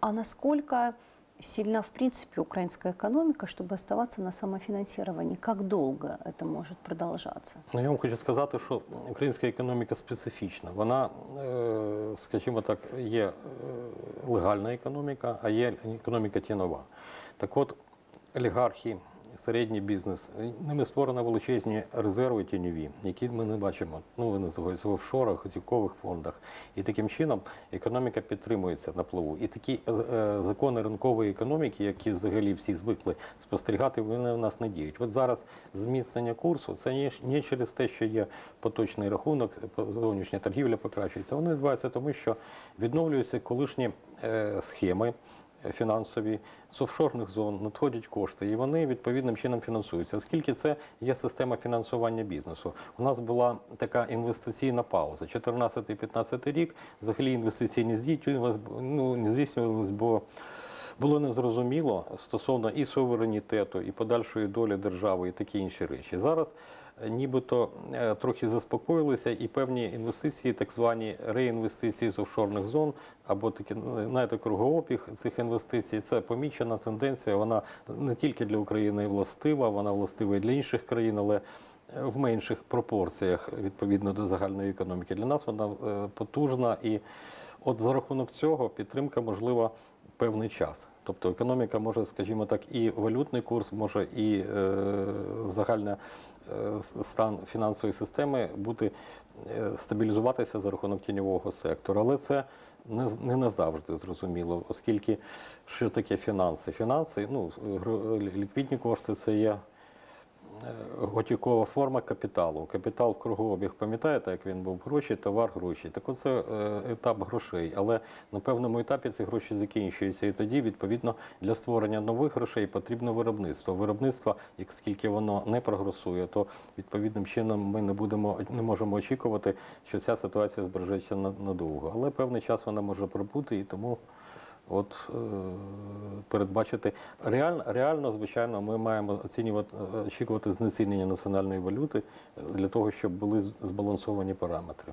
А насколько сильна, в принципе, украинская экономика, чтобы оставаться на самофинансировании? Как долго это может продолжаться? Ну, я вам хочу сказати, що українська економіка специфічна. Вона, е, скажімо так, є е, легальна економіка, а є економіка тінова. Так от, олігархи, середній бізнес, ними створено величезні резерви тіньові, які ми не бачимо. Ну, вони знаходяться в офшорах, готівкових фондах. І таким чином економіка підтримується на плаву. І такі е, е, закони ринкової економіки, які взагалі всі звикли спостерігати, вони в нас не діють. От зараз зміцнення курсу це не, не через те, що є поточний рахунок, зовнішня торгівля покращується. Воно відбувається тому, що відновлюються колишні е, схеми фінансові з офшорних зон надходять кошти, і вони відповідним чином фінансуються. Оскільки це є система фінансування бізнесу. У нас була така інвестиційна пауза. 14-15 рік взагалі інвестиційні здійснювалися, ну, не бо було незрозуміло стосовно і суверенітету, і подальшої долі держави, і такі інші речі. Зараз е, нібито е, трохи заспокоїлися, і певні інвестиції, так звані реінвестиції з офшорних зон, або такі ну, знаєте, кругообіг цих інвестицій. Це помічена тенденція. Вона не тільки для України властива, вона властива і для інших країн, але е, в менших пропорціях відповідно до загальної економіки. Для нас вона потужна і от за рахунок цього підтримка можлива певний час. Тобто економіка може, скажімо так, і валютний курс, може і е, загальний е, стан фінансової системи бути е, стабілізуватися за рахунок тіньового сектору. Але це не, не назавжди зрозуміло, оскільки що таке фінанси? Фінанси, ну, ліквідні кошти це є готівкова форма капіталу. Капітал кругообіг, пам'ятаєте, як він був гроші, товар, гроші. Так оце е, етап грошей. Але на певному етапі ці гроші закінчуються. І тоді, відповідно, для створення нових грошей потрібно виробництво. Виробництво, як скільки воно не прогресує, то відповідним чином ми не будемо не можемо очікувати, що ця ситуація збережеться надовго. Але певний час вона може пробути і тому. От е, передбачити реально, реально, звичайно, ми маємо оцінювати е, очікувати знецінення національної валюти для того, щоб були збалансовані параметри.